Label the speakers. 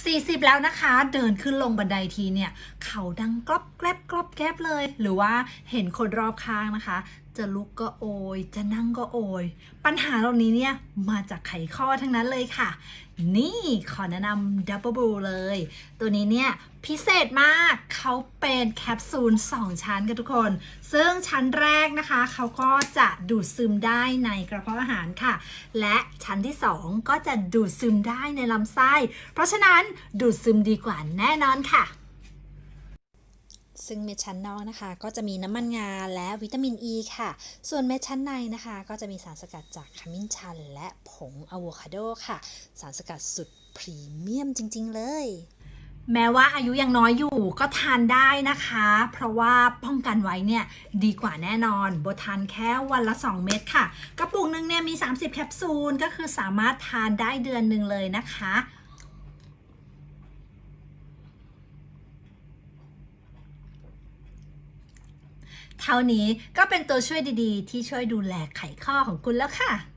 Speaker 1: 40 แล้วนะคะ เดินขึ้นลงบันไดทีเนี่ย เขาดังกรอบแกรบกรอบแกรบเลย หรือว่าเห็นคนรอบข้างนะคะ จะลุกก็โอย จะนั่งก็โอย ปัญหาเหล่านี้เนี่ยมาจากไขข้อทั้งนั้นเลยค่ะ นี่ขอแนะนำ Double Blue เลย ตัวนี้เนี่ยพิเศษมากเขาเป็นแคปซูล 2 ชั้นกันทุกคน ซึ่งชั้นแรกนะคะ เขาก็จะดูดซึมได้ในกระเพาะอาหารค่ะ และชั้นที่ 2 ก็จะดูดซึมได้ในลำไส้ เพราะฉะนั้นดูดซึมดีกว่าแน่นอนค่ะ ซึ่งเม็ดชั้นนอกนะคะ ก็จะมีน้ำมันงาและวิตามินอ e ีค่ะ ส่วนเม็ดชั้นในนะคะ ก็จะมีสารสกัดจากขมิ้นชัน และผงอะโวคาโดค่ะ สารสกัดสุดพรีเมียมจริง ๆ เลยแม้ว่าอายุยังน้อยอยู่ก็ทานได้นะคะ เพราะว่าป้องกันไว้เนี่ยดีกว่าแน่นอนโบทานแค่วันละ 2 เม็ดค่ะ กระปุกหนึ่งเนี่ยมี 30 แคปซูล ก็คือสามารถทานได้เดือนหนึ่งเลยนะคะ เท่านี้ก็เป็นตัวช่วยดีๆ ที่ช่วยดูแลไขข้อของคุณแล้วค่ะ